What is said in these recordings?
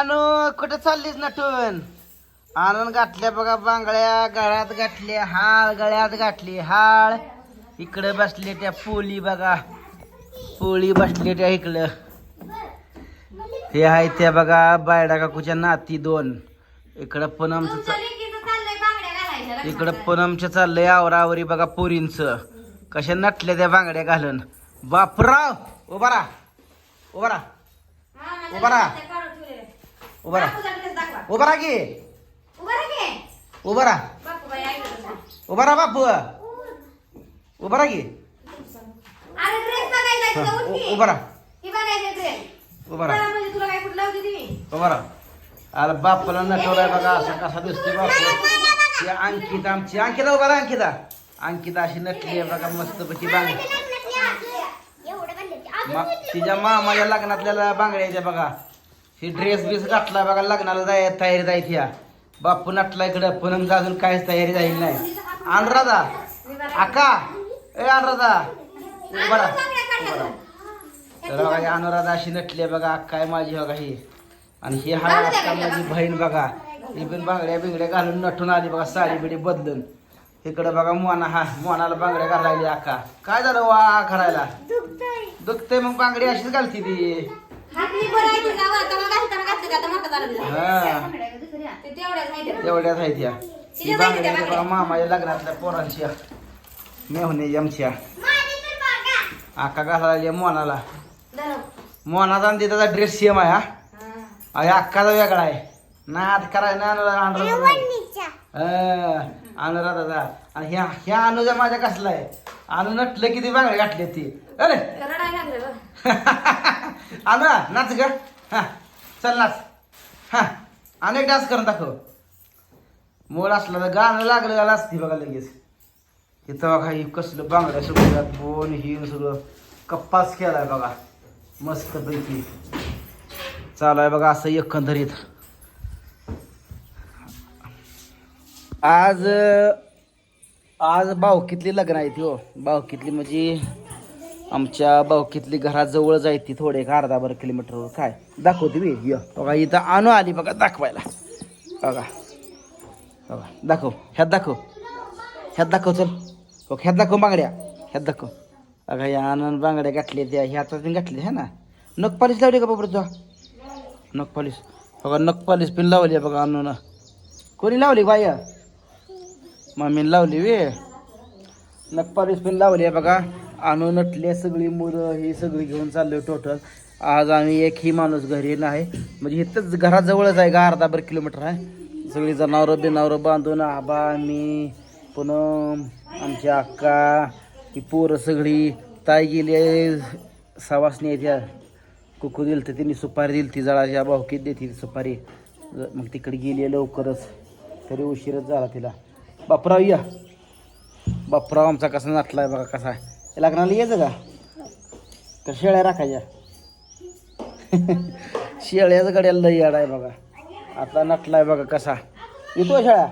आणू कुठे चाललीस नटून? आणून गाठल्या बघा बांगड्या गळ्यात गाठल्या हाळ गळ्यात गाठली हाळ इकडे बसले त्या पोली बघा. पोळी बसले त्या इकडं. हे आहे त्या बघा बायडा काकूच्या नाती दोन. इकडं बांगड्या घालायच्या इकडं पूनमचं चाललंय आवरावरी बघा पोरींचं. कशा नटल्या त्या बांगड्या घालून. बापराव! उभा राहा. उभा राहा. हा, माझ्या उभा राहा. उभा राहा की उभा राहा की. उभा राहा बापू उभा राहा की हा, उभा राहा ही. उभा राहा म्हणजे? उभा राहा अरे बापाला नटवलाय बघा असा कसा दिसतोय बापू ती अंकिता आमची अंकिता उभा राहा अंकिता अंकिता अशी नटली आहे बघा मस्तपैकी बांगडी मा- तिच्या मामाच्या लग्नातल्या बांगड्याच्या बघा ही ड्रेस बीस घातला बघा लग्नाला जाय तयारी जायची या. बापू नटला इकडं पूनम अजून काहीच तयारी झाली नाही. अनुराधा आका ए अनुराधा. राहा तर बघा अनुराधा अशी नटली बघा अक्का आहे माझी बघा ही. आणि ही हा माझी बहीण बघा. ही पण बांगड्या बिंगड्या घालून नटून आली बघा साडी बिडी बदलून. इकडं बघा मोना हा मोनाला बांगड्या घालायली अक्का. काय झालं वा करायला दुखतंय मग बांगडी अशीच घालती ती. हातनी बरं आहे तुझा, आता मग घालताना घातलं का, आता मोठा झाला तुझा. हा. ते तेवढ्याच माहिती आहे. एवढ्याच आहेत या. ती बांगड्या. बघा मामाच्या लग्नातल्या पोरांच्या मेहुणे आमच्या आका घालायला मोनाला. धर. मोनाचा आणि त्याचा ड्रेस सेम आहे हा. हा. आणि अक्काचा वेगळा आहे. नाद कराय ना अनुराधाचा आणि ह्या ह्या अनुजा माझ्या कसला आहे? अनु नटलं किती बांगडे घातले ती. अरे. रडायला नाच ग. हा चल नाच. हा अनेक डान्स करून दाखव. मोड असला तर गाणं लागलं गाला असते बघा लगेच. हे तेव्हा काही कसलं बांगड्या सगळ्यात बोन ही सगळं कप्पाच केलाय बघा. मस्त पैकी. चालू आहे बघा असं एकंदरीत. आज आज भावकीतली लग्न आहे ती हो. भावकीतली म्हणजे आमच्या बावकीतली घराजवळच आहे ती थोडे एक अर्धा बरं किलोमीटरवर काय? दाखवते मी य. बघा इथं आणू आली बघा दाखवायला. बघा. बघा दाखव. ह्यात दाखव. ह्यात दाखव चल. हो ह्यात दाखव बांगड्या. ह्यात दाखव. बघा या आनंद बांगड्या गाठल्या त्या ह्यात गाठल्या है ना? नख लावली का बाबा तुझा? नख बघा नख पालिश पिन लावली आहे बघा आणून. कोणी लावली बाय? मम्मीने लावली वे. नख पालिश पिन लावली आहे बघा. आणून नटले सगळी मुलं ही सगळी घेऊन चाललो टोटल आज आम्ही एक ही माणूस घरी नाही म्हणजे इथंच घराजवळच आहे का? अर्धा भर किलोमीटर आहे. सगळी जनावरं बिनावरं बांधून आबा मी पुनम आमची अक्का ही पोरं सगळी. ताई गेली सवासणी येते त्या. कुकू दिलं तर तिने सुपारी दिली ती जळाच्या भावकीत देते ती सुपारी. मग तिकडे गेली लवकरच. तरी उशीरच झाला तिला. बापराव या. बापराव आमचा कसा नाटलाय बघा कसा आहे. लग्नाला यायचं का? तर शेळ्या राखायच्या. शेळ्याच गड्याला लई याड आहे बघा. आता नटलाय बघा कसा. येतो शेळ्या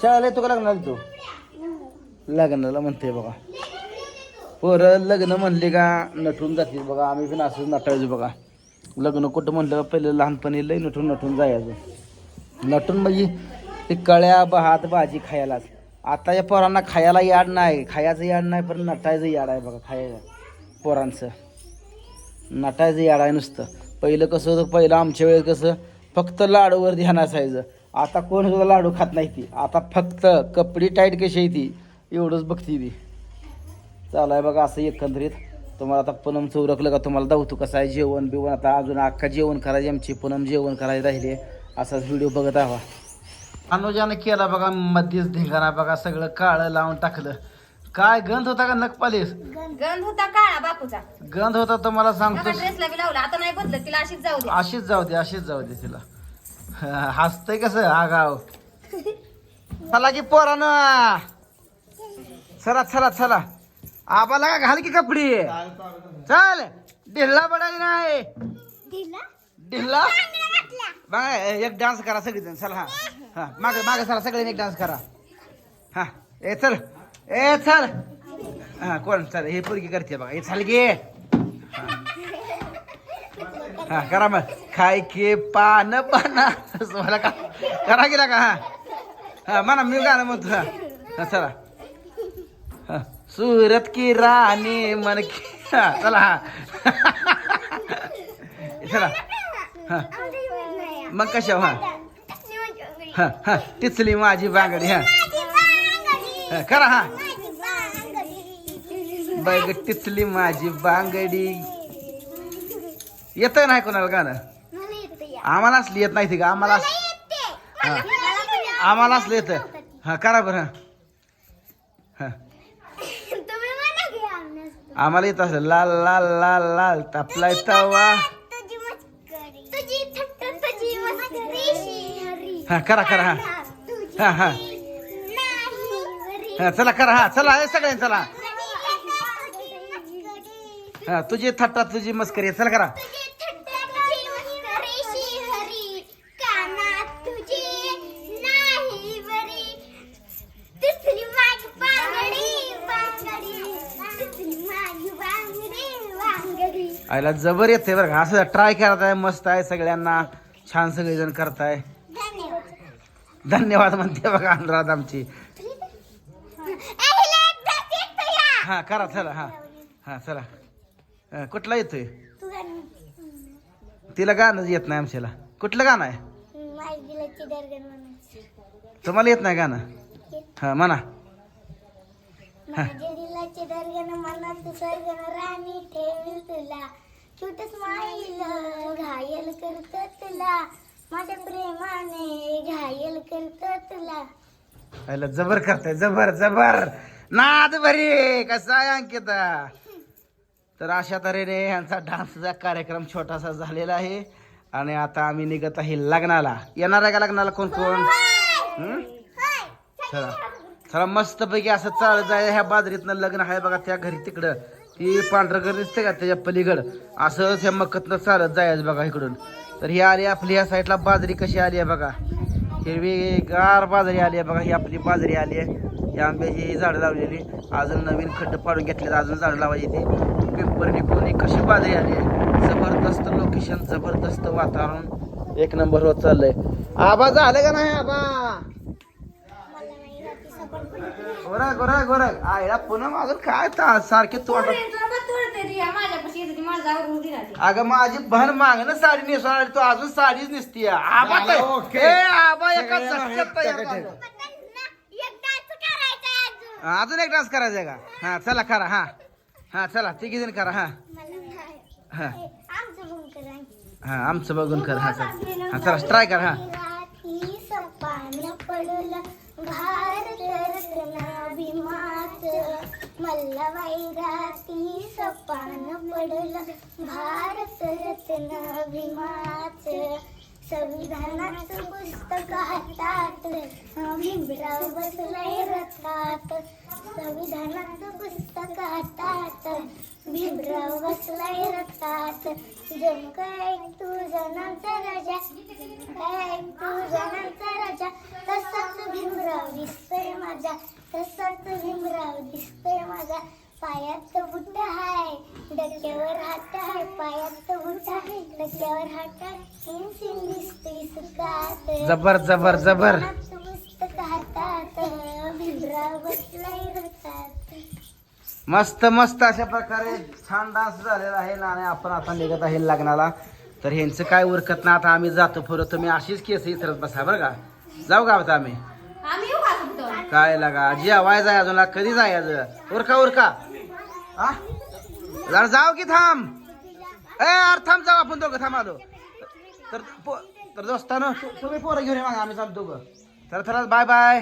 शेळ्याला येतो का लग्नाला येतो? लग्नाला म्हणते बघा. पोरं लग्न म्हणले का नटून जातील बघा. आम्ही पण असंच नटायचो बघा. लग्न कुठं म्हणलं पहिलं लहानपणी लई नटून नटून जायचं. नटून म्हणजे ते कळ्या भात भाजी खायलाच. आता या पोरांना खायला याड नाही खायचं याड नाही पण नटायचं याड आहे बघा खायला पोरांचं. नटायचं याड आहे नुसतं. पहिलं कसं होतं पहिलं आमच्या वेळेस कसं फक्त लाडूवर ध्यान असायचं. आता कोण सुद्धा लाडू खात नाही ती. आता फक्त कपडी टाईट कशी आहे ती एवढंच बघती ती. चालू आहे बघा असं एकंदरीत. तुम्हाला आता पूनम चौरकलं का तुम्हाला दावतो कसं आहे? जेवण बिवण आता अजून अख्खा जेवण करायचे आमची पूनम जेवण करायला राहिले असाच व्हिडिओ बघत हवा अनुजानं केला बघा मध्येच धिंगाणा बघा सगळं काळं लावून टाकलं. काय गंध होता का नकपालीस गंध होता काळा बापूचा. गंध होता सांगतो ड्रेसला बी लावला आता नाही बदलत तिला अशीच जाऊ दे. अशीच जाऊ दे अशीच जाऊ दे तिला. हसतय कसं हा गाव? चला की पोरानं. चला चला चला. आबाला का घाल की कपडी? चल. ढिल्ला पडायला नाही. ढिल्ला बघा एक डान्स करा सगळेजण चला हा. हा मागे मागे चला सगळ्यांनी एक डान्स करा. हा ए चल ए चल. हा कोण चल हे पोरगी करते बघा. हे चल गे. हा करा मग. खाय के पान पाना मला का करा गेला का हा. हा म्हणा मी गाणं म्हणतो हा. हा, चला. हा. सुरत की राणी मन की हा, चला हा. चला. हा. मग कशा हा हा. हा माझी बांगडी हा. हा, करा हा. बघ टिचली माझी बांगडी. येत नाही कोणाला गाणं? आम्हाला असली येत नाही ती का आम्हाला हा. आम्हाला असलं येतं. हा करा बरं हा. हा. आम्हाला येत असलं लाल लाल लाल लाल तापलाय तवा. हा करा करा हा. हा हा. हा चला करा हा चला हे सगळ्यांनी चला. हा तुझी थट्टा तुझी मस्करी चला करा. आईला जबर येते बरं का. असं ट्राय करताय मस्त आहे सगळ्यांना. छान सगळेजण करताय. धन्यवाद म्हणते बघा अनुराध आमची. हा करा चला हा. हा चला. कुठला येतोय? तिला गाणं येत नाही आमच्याला. कुठलं गाणं आहे? तुम्हाला येत नाही गाणं? हा म्हणा. राणी ठेवील तुला. माझ्या प्रेमाने घायल करत तुला. जबर करताय जबर जबर. नाद बरी कसा आहे अंकिता? तर अशा तऱ्हेने यांचा डान्सचा कार्यक्रम छोटासा झालेला आहे. आणि आता आम्ही निघत आहे लग्नाला. येणार आहे का लग्नाला कोण कोण? हं? चला. चला मस्त पैकी असं चालत जाय ह्या बाजरीतनं लग्न आहे बघा त्या घरी तिकडं. ती पांढरं घर दिसते का? त्याच्या पलीकडं. असं त्या मक्कतनं चालत जायचं बघा इकडून. तर ही आली आपली या साईडला बाजरी कशी आली आहे बघा. हिरवी गार बाजरी आली आहे बघा ही आपली बाजरी आली आहे. ही आंब्याची ही झाडं लावलेली. अजून नवीन खड्ड पाडून घेतले अजून झाडं लावायची ती. पिंपरनी कोणी कशी बाजरी आली आहे? जबरदस्त लोकेशन जबरदस्त वातावरण. एक नंबर होत चाललंय. आबा झालं का नाही आबा? मला नाही रात्री सकाळ आयला पुन्हा माझं काय सारखे तोड माझा आवरून दिला ती. अगं माझी बहन मागणं साडी नेसून आली तू अजून साडीच नेसती. आबा काय ओके. ए, आबा एका झटक्यात तयार झालं. अजून. अजून एक डान्स करायचा का? हा चला करा हा. हा चला तिघी जण करा हा. हा. आमचं बघून करा. हा आमचं बघून कर हा चला. हा चला ट्राय कर हा. रात्री सपान पडला. भारत रत्नाभिमाच मल्लबाई संविधानाचं पुस्तक हातात. भीमराव बसलाय रथात. संविधानाचं पुस्तक हातात. भीमराव बसलाय रथात. जम काय तू जनांचा राजा? काय तू जनांचा राजा? तसाच भीमराव दिसतोय माझा. तसाच भीमराव दिसतोय माझा. पायात बुट डक्यावर हात हाय पायात बुट डक्यावर हात हाय सिन सुखात. जबर जबर जबर. जनाचं पुस्तक हातात भीमराव बसलाय रथात. मस्त मस्त अशा प्रकारे छान डान्स झालेला आहे ना आणि आपण आता निघत आहे लग्नाला. तर ह्यांचं काय उरकत ना आता आम्ही जातो फिरत तुम्ही अशीच केस इतरत बसा बरं का. जाऊ का आता आम्ही काय लागा? जेवाय जाय अजून कधी जायचं? उरका उरका. हा जरा जाऊ की थांब. ए अरे थांब जाऊ आपण दोघं थांब आलो. तर तर दोस्तानं तुम्ही पोरं घेऊन मग आम्ही चालतो दोघं. तर चला बाय बाय.